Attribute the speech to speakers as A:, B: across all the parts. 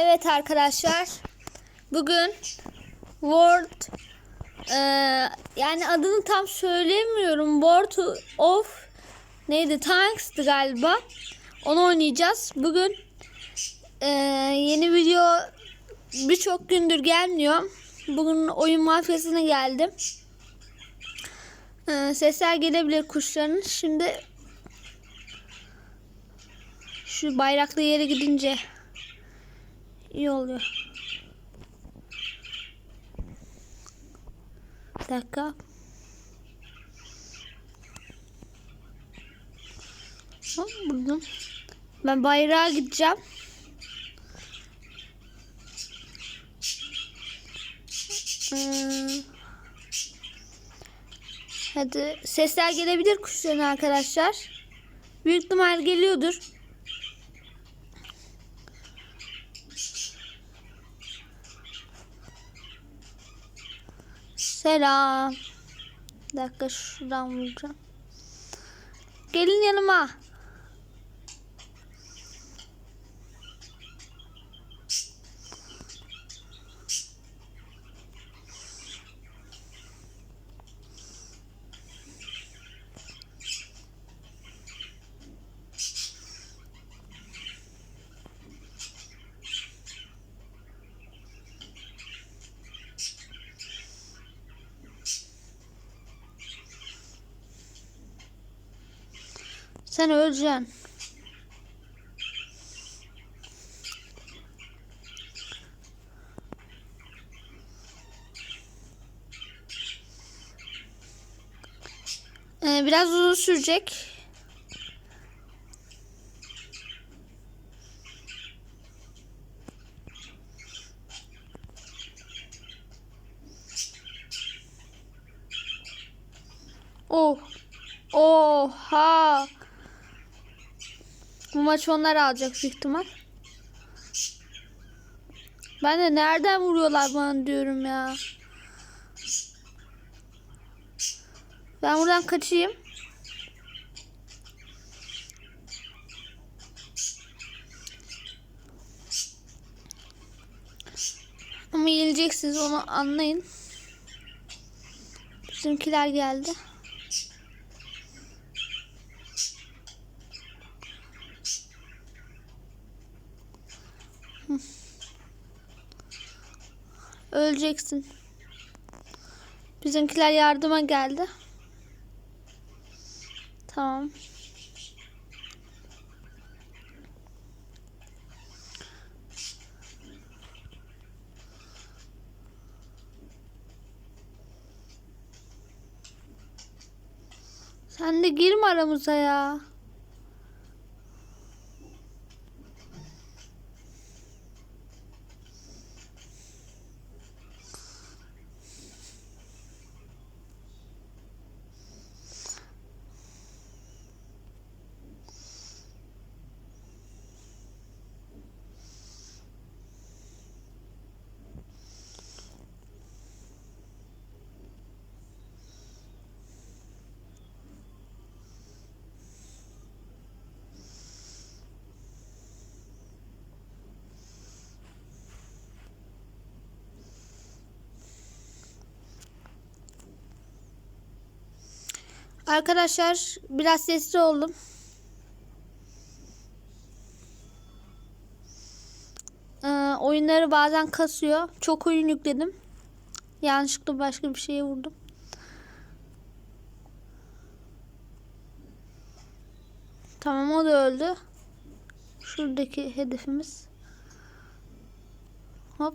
A: Evet arkadaşlar. Bugün World e, yani adını tam söylemiyorum. World of neydi? Tanks'tı galiba. Onu oynayacağız. Bugün e, yeni video birçok gündür gelmiyor. Bugün oyun mafyasına geldim. E, sesler gelebilir kuşların. Şimdi şu bayraklı yere gidince iyi oluyor. Bir dakika. Buradan. Ben bayrağa gideceğim. Ee, hadi sesler gelebilir kuşların arkadaşlar. Büyük ihtimal geliyordur. Selam. Bir dakika şuradan vuracağım. Gelin yanıma. Sen öleceksin. Ee, biraz uzun sürecek. Oh. Oha. Bu maç onlar alacak büyük ihtimal. Ben de nereden vuruyorlar bana diyorum ya. Ben buradan kaçayım. Ama yenileceksiniz onu anlayın. Bizimkiler geldi. Öleceksin. Bizimkiler yardıma geldi. Tamam. Sen de girme aramıza ya. Arkadaşlar biraz sesli oldum. Ee, oyunları bazen kasıyor. Çok oyun yükledim. Yanlışlıkla başka bir şeye vurdum. Tamam o da öldü. Şuradaki hedefimiz. Hop.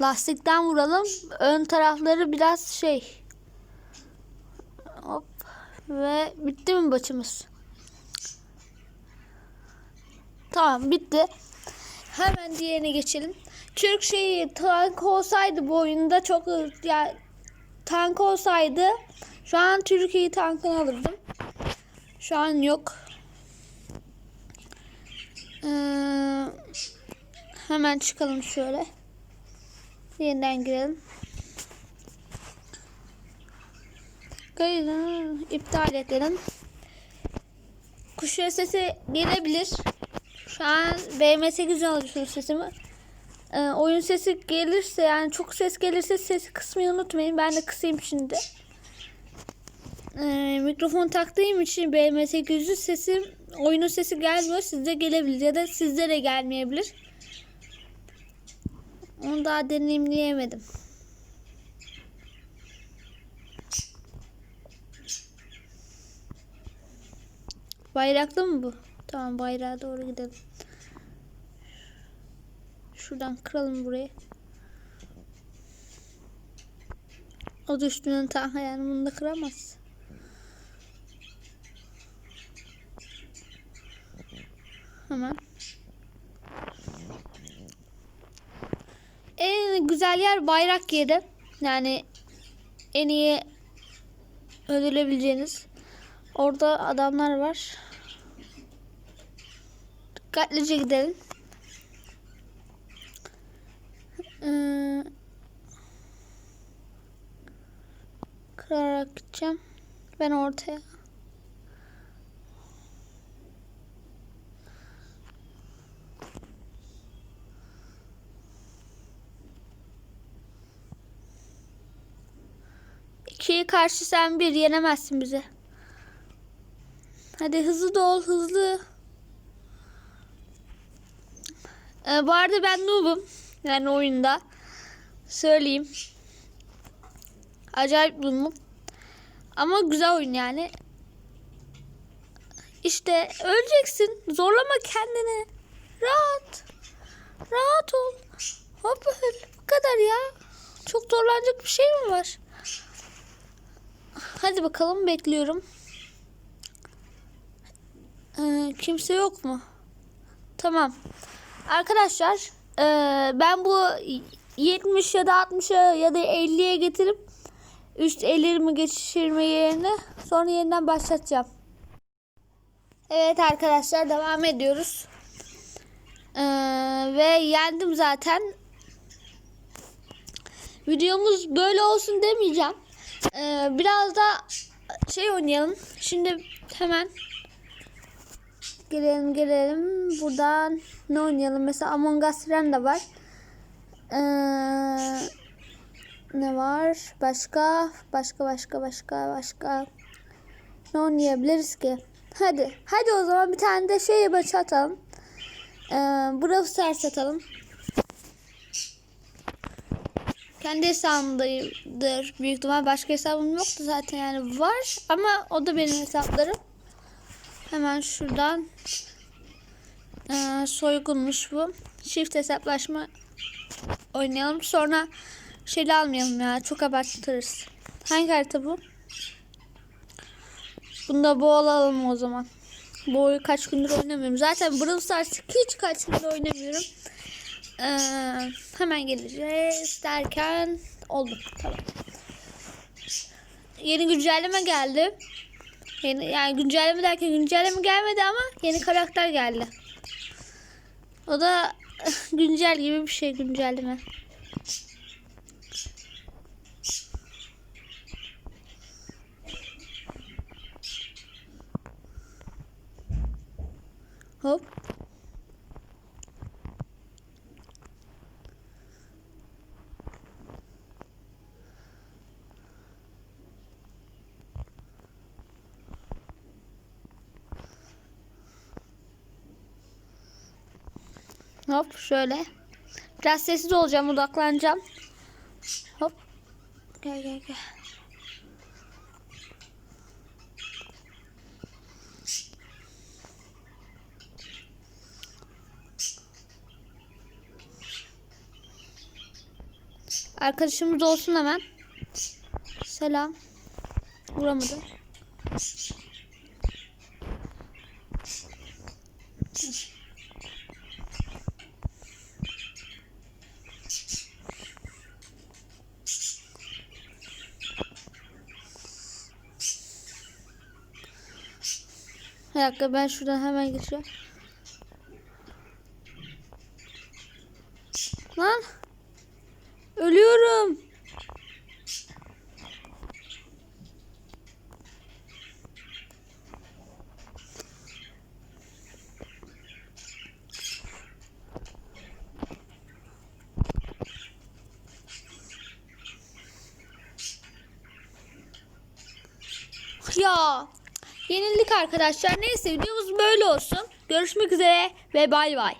A: Lastikten vuralım. Ön tarafları biraz şey. Ve bitti mi maçımız? Tamam bitti. Hemen diğerine geçelim. Türk şeyi tank olsaydı bu oyunda çok ya tank olsaydı şu an Türkiye'yi tankını alırdım. Şu an yok. Ee, hemen çıkalım şöyle. Yeniden girelim. Kaydı iptal edelim. Kuş sesi gelebilir. Şu an BM8 alıyor sesimi. Ee, oyun sesi gelirse yani çok ses gelirse sesi kısmayı unutmayın. Ben de kısayım şimdi. Ee, mikrofon taktığım için BM800 sesim oyunun sesi gelmiyor. Sizde gelebilir ya da sizde de gelmeyebilir. Onu daha deneyimleyemedim. Bayraklı mı bu? Tamam bayrağa doğru gidelim. Şuradan kıralım burayı. O düştüğünün ta yani bunu da kıramaz. Hemen. En güzel yer bayrak yeri. Yani en iyi öldürebileceğiniz. Orada adamlar var. Dikkatlice gidelim. Ee, kırarak gideceğim. Ben ortaya. İkiye karşı sen bir yenemezsin bizi. Hadi hızlı da ol hızlı. Ee, bu arada ben noob'um. Yani oyunda. Söyleyeyim. Acayip noob'um. Ama güzel oyun yani. İşte öleceksin. Zorlama kendini. Rahat. Rahat ol. Hop öl. Bu kadar ya. Çok zorlanacak bir şey mi var? Hadi bakalım bekliyorum. Ee, kimse yok mu? Tamam. Arkadaşlar ee, ben bu 70 ya da 60'a ya da 50'ye getirip üst ellerimi geçirme yerine sonra yeniden başlatacağım. Evet arkadaşlar devam ediyoruz. Ee, ve yendim zaten. Videomuz böyle olsun demeyeceğim. Ee, biraz da şey oynayalım. Şimdi hemen girelim girelim. Buradan ne oynayalım? Mesela Among Us falan da var. Ee, ne var? Başka, başka, başka, başka, başka. Ne oynayabiliriz ki? Hadi, hadi o zaman bir tane de şey maçı atalım. Ee, Brawl Stars atalım. Kendi hesabımdadır büyük ihtimal. Başka hesabım yoktu zaten yani var. Ama o da benim hesaplarım. Hemen şuradan ee, soygunmuş bu. Çift hesaplaşma oynayalım. Sonra şeyle almayalım ya. Çok abartırız. Hangi harita bu? Bunda bu alalım o zaman. Bu oyunu kaç gündür oynamıyorum. Zaten Brawl Stars hiç kaç gündür oynamıyorum. Ee, hemen geleceğiz derken oldu. Tamam. Yeni güncelleme geldi. Yeni, yani güncelleme derken güncelleme gelmedi ama yeni karakter geldi. O da güncel gibi bir şey güncelleme. Hop. Hop şöyle. Biraz sessiz olacağım, odaklanacağım. Hop. Gel gel gel. Arkadaşımız olsun hemen. Selam. Vuramadı. Bir dakika ben şuradan hemen geçeceğim. Lan. Ölüyorum. ya. Yenildik arkadaşlar. Neyse videomuz böyle olsun. Görüşmek üzere ve bay bay.